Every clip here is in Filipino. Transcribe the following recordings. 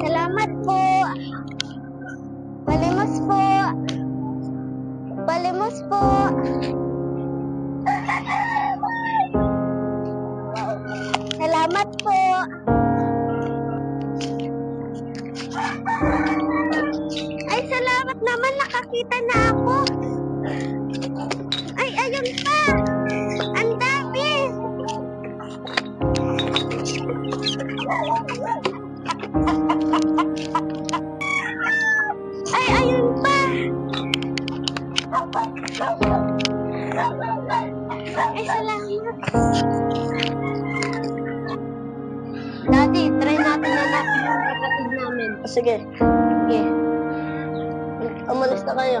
Salamat po. Palimos po. Palimos po. Salamat po. Ay, salamat naman. Nakakita na ako. Ay, ayun pa. Ay, ayun pa. Ay, salamat. Daddy, try natin na natin yung kapatid namin. Sige. Sige. Umalis na kayo.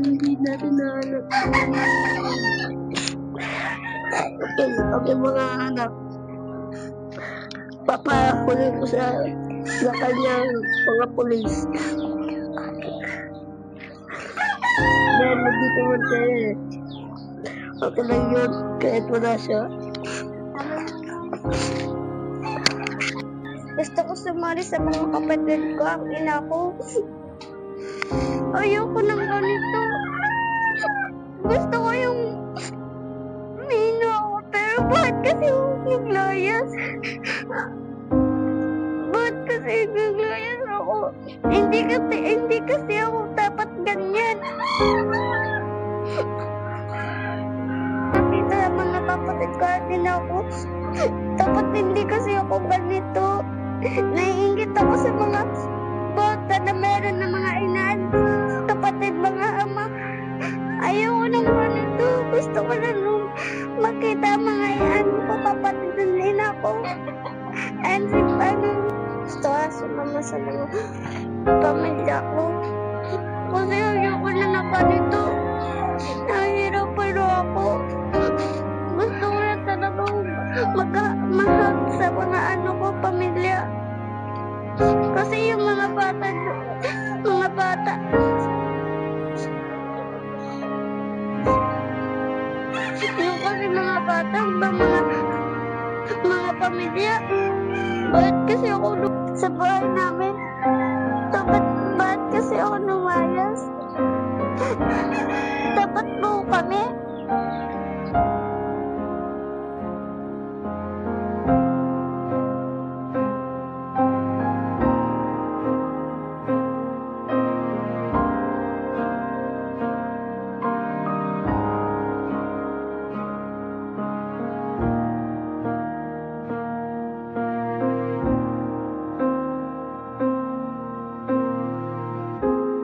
hindi natin nahanap. Okay, okay mga anak. Papakulin ko sa sa kanyang mga pulis. Dahil nandito man siya eh. Okay lang yun, kahit wala siya. Gusto ko sumali sa mga kapatid ko, ang ina ko. Ayoko ng ganito. Gusto ko yung mino ako, pero bakit kasi naglayas? Bakit kasi naglayas ako? Hindi kasi, hindi kasi ako dapat ganyan. Nakita sa mga kapatid ko din ako. Dapat hindi kasi ako ganito. Si ano, gusto ko sumama sa mga pamilya ko. Kasi ayoko na na ganito. Nahihirap pero ako. Gusto ko na talagang mag- mahag sa mga ano ko, pamilya. Kasi yung mga bata, mga bata, yung kasi mga bata, ba mga, mga pamilya, bakit kasi ako lu- sa bahay namin? Dapat, bakit kasi ako lumayas? Dapat po kami,